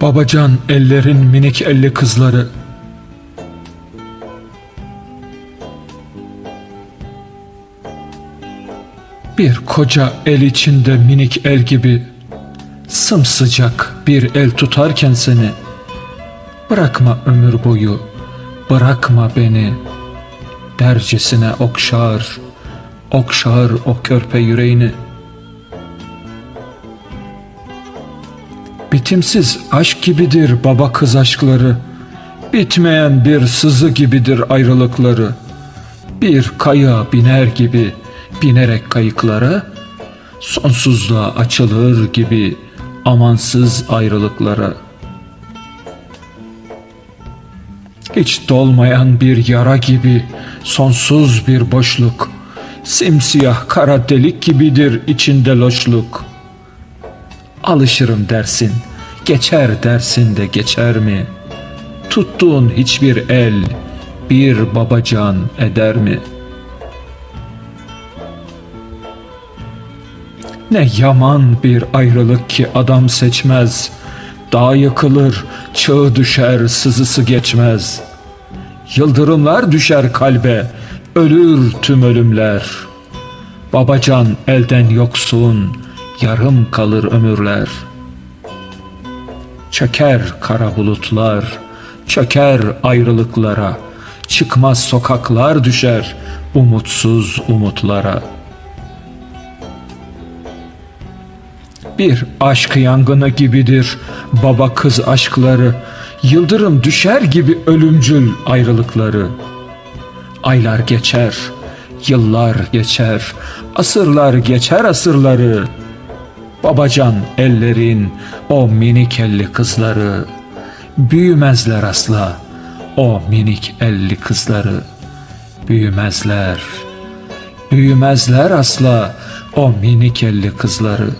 Babacan ellerin minik elli kızları. Bir koca el içinde minik el gibi Sımsıcak bir el tutarken seni Bırakma ömür boyu Bırakma beni Dercesine okşar Okşar o körpe yüreğini Bitimsiz aşk gibidir baba kız aşkları. Bitmeyen bir sızı gibidir ayrılıkları. Bir kaya biner gibi binerek kayıklara, sonsuzluğa açılır gibi amansız ayrılıklara. Hiç dolmayan bir yara gibi sonsuz bir boşluk, simsiyah kara delik gibidir içinde loşluk.'' Alışırım dersin, geçer dersin de geçer mi? Tuttuğun hiçbir el bir babacan eder mi? Ne yaman bir ayrılık ki adam seçmez. Dağ yıkılır, çığ düşer, sızısı geçmez. Yıldırımlar düşer kalbe, ölür tüm ölümler. Babacan elden yoksun, yarım kalır ömürler. Çöker kara bulutlar, çöker ayrılıklara, çıkmaz sokaklar düşer umutsuz umutlara. Bir aşk yangını gibidir baba kız aşkları, yıldırım düşer gibi ölümcül ayrılıkları. Aylar geçer, yıllar geçer, asırlar geçer asırları.'' Babacan ellerin o minik elli kızları. Büyümezler asla o minik elli kızları. Büyümezler Büyümezler asla o minik elli kızları